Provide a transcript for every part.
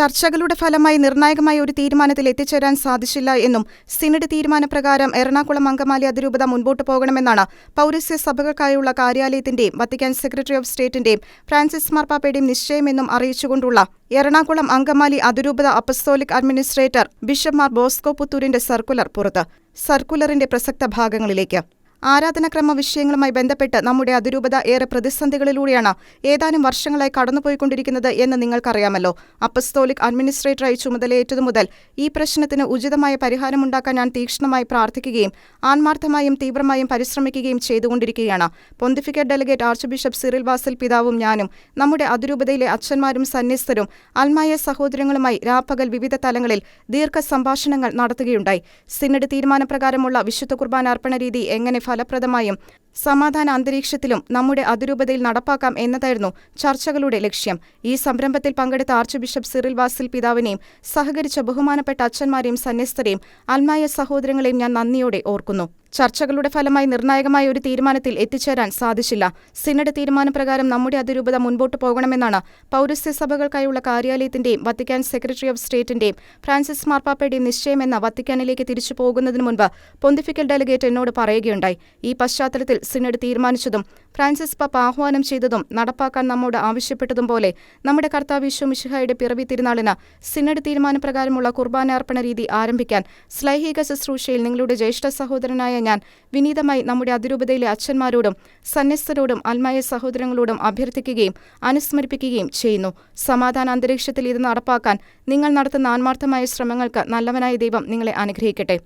ചർച്ചകളുടെ ഫലമായി നിർണായകമായ ഒരു തീരുമാനത്തിൽ എത്തിച്ചേരാൻ സാധിച്ചില്ല എന്നും സിനഡ് തീരുമാനപ്രകാരം എറണാകുളം അങ്കമാലി അതിരൂപത മുൻപോട്ട് പോകണമെന്നാണ് പൗരസ്യ സഭകൾക്കായുള്ള കാര്യാലയത്തിന്റെയും വത്തിക്കാൻ സെക്രട്ടറി ഓഫ് സ്റ്റേറ്റിന്റെയും ഫ്രാൻസിസ് മാർപ്പാപ്പയുടെയും നിശ്ചയമെന്നും അറിയിച്ചുകൊണ്ടുള്ള എറണാകുളം അങ്കമാലി അതിരൂപത apostolic administrator bishop Mar Bosco പുത്തൂരിന്റെ circular പുറത്ത്. സർക്കുലറിന്റെ പ്രസക്ത ഭാഗങ്ങളിലേക്ക്. ആരാധനാക്രമ വിഷയങ്ങളുമായി ബന്ധപ്പെട്ട് നമ്മുടെ അതിരൂപത ഏറെ പ്രതിസന്ധികളിലൂടെയാണ് ഏതാനും വർഷങ്ങളായി കടന്നുപോയിക്കൊണ്ടിരിക്കുന്നത് എന്ന് നിങ്ങൾക്കറിയാമല്ലോ. അപ്പസ്തോലിക് അഡ്മിനിസ്ട്രേറ്ററായി ചുമതലയേറ്റതു മുതൽ ഈ പ്രശ്നത്തിന് ഉചിതമായ പരിഹാരമുണ്ടാക്കാൻ ഞാൻ തീക്ഷ്ണമായി പ്രാർത്ഥിക്കുകയും ആത്മാർത്ഥമായും തീവ്രമായും പരിശ്രമിക്കുകയും ചെയ്തുകൊണ്ടിരിക്കുകയാണ്. Pontifical delegate archbishop Cyril Vasil പിതാവും ഞാനും നമ്മുടെ അതിരൂപതയിലെ അച്ഛന്മാരും സന്യസ്തരും അൽമായ സഹോദരങ്ങളുമായി രാപ്പകൽ വിവിധ തലങ്ങളിൽ ദീർഘ സംഭാഷണങ്ങൾ നടത്തുകയുണ്ടായി. സിനഡ് തീരുമാനപ്രകാരമുള്ള വിശുദ്ധ കുർബാന അർപ്പണ രീതി എങ്ങനെ ഫലപ്രദമായും സമാധാന അന്തരീക്ഷത്തിലും നമ്മുടെ അതിരൂപതയിൽ നടപ്പാക്കാം എന്നതായിരുന്നു ചർച്ചകളുടെ ലക്ഷ്യം. ഈ സംരംഭത്തിൽ പങ്കെടുത്ത ആർച്ച് ബിഷപ്പ് സിറിൽ വാസിൽ പിതാവിനെയും സഹകരിച്ച ബഹുമാനപ്പെട്ട അച്ഛന്മാരെയും സന്യസ്തരെയും അൽമായ സഹോദരങ്ങളെയും ഞാൻ നന്ദിയോടെ ഓർക്കുന്നു. ചർച്ചകളുടെ ഫലമായി നിർണായകമായ ഒരു തീരുമാനത്തിൽ എത്തിച്ചേരാൻ സാധിച്ചില്ല. സിനഡ് തീരുമാനപ്രകാരം നമ്മുടെ അതിരൂപത മുൻപോട്ട് പോകണമെന്നാണ് പൗരസ്യ സഭകൾക്കായുള്ള കാര്യാലയത്തിന്റെയും വത്തിക്കാൻ സെക്രട്ടറി ഓഫ് സ്റ്റേറ്റിന്റെയും ഫ്രാൻസിസ് മാർപ്പാപ്പയുടെയും നിശ്ചയമെന്ന വത്തിക്കാനിലേക്ക് തിരിച്ചു പോകുന്നതിന് മുൻപ് പൊന്തിഫിക്കൽ ഡെലിഗേറ്റ് എന്നോട് പറയുകയുണ്ടായി. ഈ പശ്ചാത്തലത്തിൽ സിനഡ് തീരുമാനിച്ചതും ഫ്രാൻസിസ് പപ്പ ആഹ്വാനം ചെയ്തതും നടപ്പാക്കാൻ നമ്മോട് ആവശ്യപ്പെട്ടതും പോലെ നമ്മുടെ കർത്താവ് വിശ്വ മിശിഹായുടെ പിറവി തിരുനാളിന് സിനഡ് തീരുമാനപ്രകാരമുള്ള കുർബാനാർപ്പണ രീതി ആരംഭിക്കാൻ സ്ലൈഹിക ശുശ്രൂഷയിൽ നിങ്ങളുടെ ജ്യേഷ്ഠ സഹോദരനായ ഞാൻ വിനീതമായി നമ്മുടെ അതിരൂപതയിലെ അച്ഛന്മാരോടും സന്യസ്തരോടും അൽമായ സഹോദരങ്ങളോടും അഭ്യർത്ഥിക്കുകയും അനുസ്മരിപ്പിക്കുകയും ചെയ്യുന്നു. സമാധാന അന്തരീക്ഷത്തിൽ ഇത് നടപ്പാക്കാൻ നിങ്ങൾ നടത്തുന്ന ആത്മാർത്ഥമായ ശ്രമങ്ങൾക്ക് നല്ലവനായ ദൈവം നിങ്ങളെ അനുഗ്രഹിക്കട്ടെ.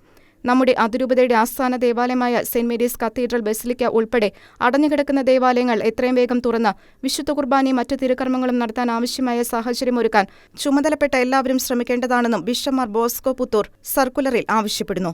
നമ്മുടെ അതിരൂപതയുടെ ആസ്ഥാന ദേവാലയമായ സെന്റ് മേരീസ് കത്തീഡ്രൽ ബസിലിക്ക ഉൾപ്പെടെ അടഞ്ഞുകിടക്കുന്ന ദേവാലയങ്ങൾ എത്രയും വേഗം തുറന്ന് വിശുദ്ധ കുർബാനയും മറ്റു തിരുക്കർമ്മങ്ങളും നടത്താൻ ആവശ്യമായ സാഹചര്യമൊരുക്കാൻ ചുമതലപ്പെട്ട എല്ലാവരും ശ്രമിക്കേണ്ടതാണെന്നും ബിഷപ്പ് മാർ ബോസ്കോ പുത്തൂർ സർക്കുലറിൽ ആവശ്യപ്പെടുന്നു.